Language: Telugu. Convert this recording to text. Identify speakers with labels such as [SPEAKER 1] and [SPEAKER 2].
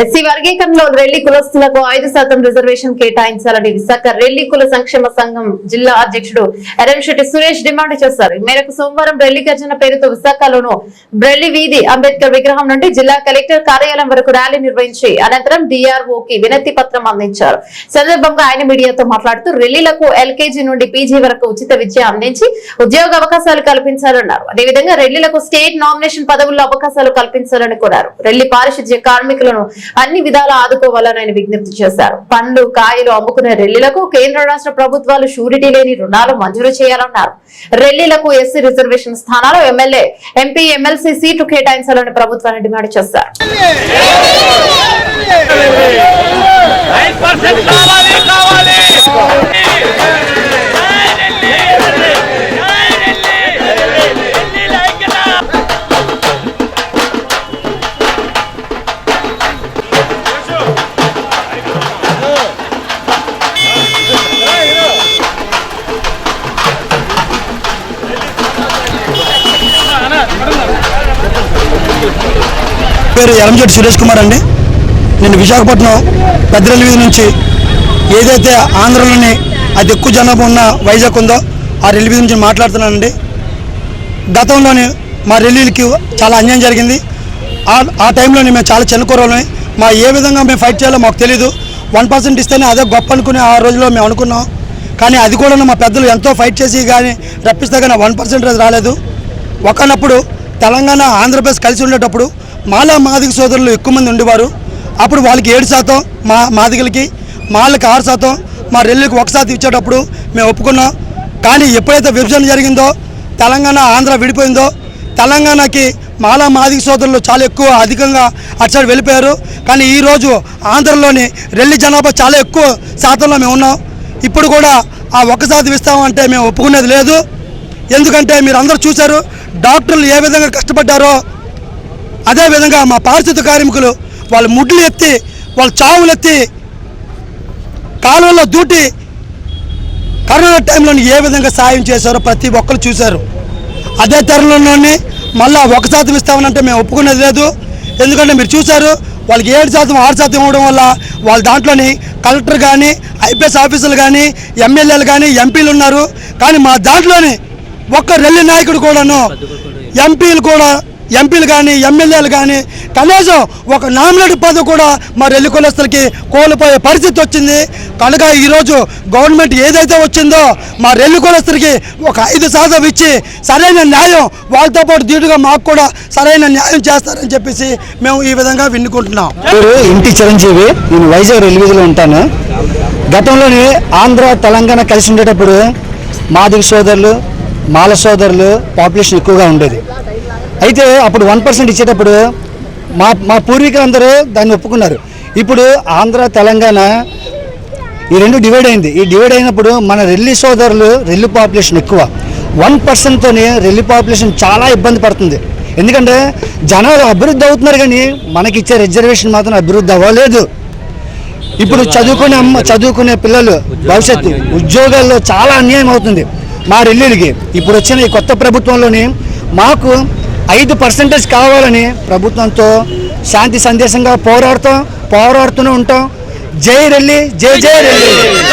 [SPEAKER 1] ఎస్సీ వర్గీకరణలో రెల్లి కులస్తులకు ఐదు శాతం రిజర్వేషన్ కేటాయించాలని విశాఖ రెల్లి కుల సంక్షేమ సంఘం జిల్లా అధ్యక్షుడు ఎరంశెట్టి సురేష్ డిమాండ్ చేశారు. మేరకు సోమవారం రెల్లి గర్జన పేరుతో విశాఖలోను బ్రెల్లి వీధి అంబేద్కర్ విగ్రహం నుండి జిల్లా కలెక్టర్ కార్యాలయం వరకు ర్యాలీ నిర్వహించి అనంతరం డిఆర్ఓకి వినతి పత్రం అందించారు. సందర్భంగా ఆయన మీడియాతో మాట్లాడుతూ రెల్లీలకు ఎల్కేజీ నుండి పీజీ వరకు ఉచిత విద్య అందించి ఉద్యోగ అవకాశాలు కల్పించాలన్నారు. అదేవిధంగా రెల్లీలకు స్టేట్ నామినేషన్ పదవుల్లో అవకాశాలు కల్పించాలని కోరారు. రెల్లి పారిశుధ్య కార్మికులను అన్ని విధాలా ఆదుకోవాలని ఆయన విజ్ఞప్తి చేశారు. పండ్లు కాయలు అమ్ముకునే రెల్లీలకు కేంద్ర రాష్ట్ర ప్రభుత్వాలు షూరిటీ లేని రుణాలు మంజూరు చేయాలన్నారు. రెల్లీలకు ఎస్సీ రిజర్వేషన్ స్థానాలు ఎమ్మెల్యే ఎంపీ ఎమ్మెల్సీ సీటు కేటాయించాలని ప్రభుత్వాన్ని డిమాండ్ చేశారు.
[SPEAKER 2] కావాలి కావాలి.
[SPEAKER 3] పేరు ఎలంజెట్టి సురేష్ కుమార్ అండి. నేను విశాఖపట్నం పెద్దరల్లి వీధి నుంచి ఏదైతే ఆంధ్రలోని అతి ఎక్కువ జనాభా ఉన్న వైజాగ్ ఉందో ఆ రైలు నుంచి మాట్లాడుతున్నానండి. గతంలోని మా రైలీలకి చాలా అన్యాయం జరిగింది. ఆ ఆ టైంలోని మేము చాలా చిన్న మా ఏ విధంగా మేము ఫైట్ చేయాలో మాకు తెలియదు వన్ పర్సెంట్ ఇస్తేనే అదే గొప్ప అనుకుని ఆ రోజులో మేము అనుకున్నాం. కానీ అది కూడా మా పెద్దలు ఎంతో ఫైట్ చేసి కానీ రప్పిస్తే కానీ వన్ పర్సెంట్ రాలేదు. ఒకనప్పుడు తెలంగాణ ఆంధ్రప్రదేశ్ కలిసి ఉండేటప్పుడు మాలా మాదిగ సోదరులు ఎక్కువ మంది ఉండేవారు. అప్పుడు వాళ్ళకి ఏడు శాతం మా మాదిగలకి మాళ్ళకి ఆరు శాతం మా రెల్లికి ఒక శాతం ఇచ్చేటప్పుడు మేము ఒప్పుకున్నాం. కానీ ఎప్పుడైతే విభజన జరిగిందో తెలంగాణ ఆంధ్ర విడిపోయిందో తెలంగాణకి మాలా మాదిక సోదరులు చాలా ఎక్కువ అధికంగా అటు సైడ్ వెళ్ళిపోయారు. కానీ ఈరోజు ఆంధ్రలోని రెల్లి జనాభా చాలా ఎక్కువ శాతంలో మేము ఉన్నాం. ఇప్పుడు కూడా ఆ ఒక్క శాతం ఇస్తామంటే మేము ఒప్పుకునేది లేదు. ఎందుకంటే మీరు అందరూ చూశారు డాక్టర్లు ఏ విధంగా కష్టపడ్డారో అదేవిధంగా మా పారిశుద్ధ కార్మికులు వాళ్ళ ముడ్లు ఎత్తి వాళ్ళ చావులు ఎత్తి కాలువల్లో దూటి కరోనా టైంలో ఏ విధంగా సాయం చేశారో ప్రతి ఒక్కరు చూశారు. అదే తరుణంలోనే మళ్ళీ ఒక శాతం ఇస్తామనంటే మేము ఒప్పుకునేది లేదు. ఎందుకంటే మీరు చూశారు వాళ్ళకి ఏడు శాతం ఆరు శాతం ఇవ్వడం వల్ల వాళ్ళ దాంట్లోని కలెక్టర్ కానీ ఐపీఎస్ ఆఫీసర్లు కానీ ఎమ్మెల్యేలు కానీ ఎంపీలు ఉన్నారు. కానీ మా దాంట్లోని ఒక్క రెల్లి నాయకుడు కూడాను ఎంపీలు కూడా ఎంపీలు కానీ ఎమ్మెల్యేలు కానీ కనీసం ఒక నామినేట్ పదవి కూడా మా రెల్లి కులస్తులకి కోల్పోయే పరిస్థితి వచ్చింది. కనుక ఈరోజు గవర్నమెంట్ ఏదైతే వచ్చిందో మా రెల్లి కులస్తులకి ఒక ఐదు శాతం ఇచ్చి సరైన న్యాయం వాళ్ళతో పాటు దీటుగా మాకు కూడా సరైన న్యాయం చేస్తారని చెప్పేసి మేము ఈ విధంగా విన్నుకుంటున్నాం
[SPEAKER 4] ఇంటి చిరంజీవి. నేను వైజాగ్ రైల్వేలో ఉంటాను. గతంలోనే ఆంధ్ర తెలంగాణ కలిసి ఉండేటప్పుడు మాదిక సోదరులు మాల సోదరులు పాపులేషన్ ఎక్కువగా ఉండేది. అయితే అప్పుడు వన్ పర్సెంట్ ఇచ్చేటప్పుడు మా మా పూర్వీకులందరూ దాన్ని ఒప్పుకున్నారు. ఇప్పుడు ఆంధ్ర తెలంగాణ ఈ రెండు డివైడ్ అయింది. ఈ డివైడ్ అయినప్పుడు మన రెల్లి సోదరులు రెల్లి పాపులేషన్ ఎక్కువ. వన్ పర్సెంట్తోనే రెల్లి పాపులేషన్ చాలా ఇబ్బంది పడుతుంది. ఎందుకంటే జనాలు అభివృద్ధి అవుతున్నారు కానీ మనకి ఇచ్చే రిజర్వేషన్ మాత్రం అభివృద్ధి అవ్వలేదు. ఇప్పుడు చదువుకునే అమ్మ చదువుకునే పిల్లలు భవిష్యత్తు ఉద్యోగాల్లో చాలా అన్యాయం అవుతుంది. మా రెల్లీలకి ఇప్పుడు వచ్చిన ఈ కొత్త ప్రభుత్వంలోని మాకు ఐదు పర్సెంటేజ్ కావాలని ప్రభుత్వంతో శాంతి సందేశంగా పోరాడుతాం పోరాడుతూనే ఉంటాం. జై రెల్లి జై జై రెల్లి